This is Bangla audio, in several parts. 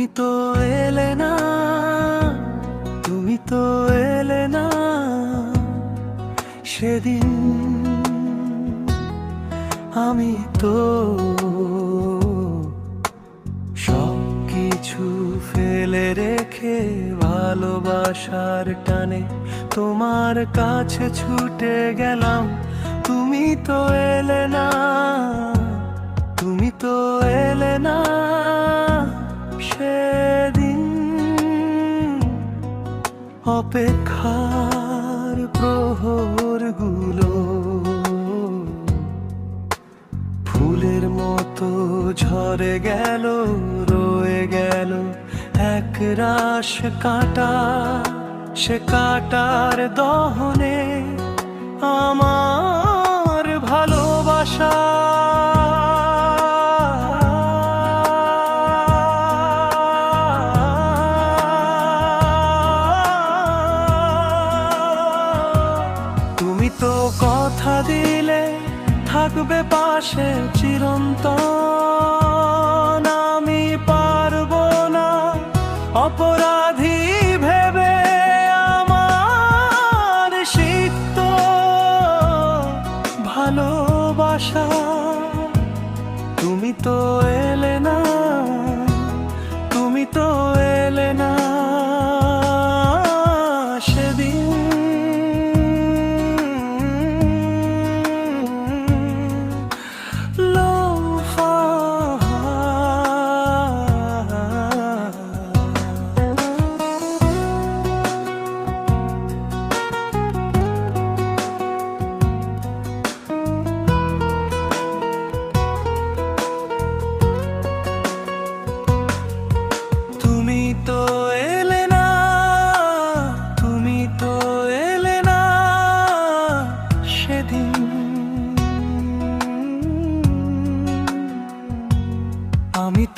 তুমি তো এলে না, তুমি তো এলে না। সেদিন আমি তো সব কিছু ফেলে রেখে ভালোবাসার টানে তোমার কাছে ছুটে গেলাম। তুমি তো এলে না, তুমি তো এলে না। অপেক্ষার প্রহরগুলো ফুলের মতো ঝরে গেল, রয়ে গেল। এক রাশ কাটা, সে কাটার দহনে আমার তো কথা দিলে থাকবে পাশে চিরন্তন। আমি পারব না অপরাধী ভেবে আমার সিক্ত ভালোবাসা। তুমি তো এলে না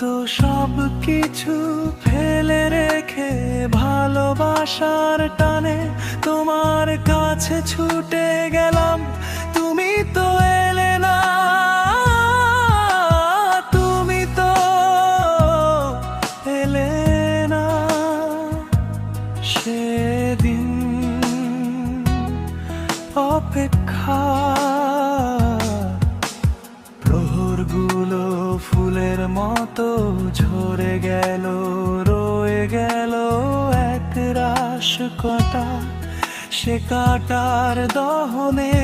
তো সব কিছু ফেলে রেখে ভালোবাসার টানে তোমার কাছে ছুটে গেলাম। তুমি তো এলে না, তুমি তো এলে না। সেদিন অপেক্ষা প্রহরগুলো মতো ঝরে গেল রয়ে গেল এক রাস কটা। সে কাটার দহনে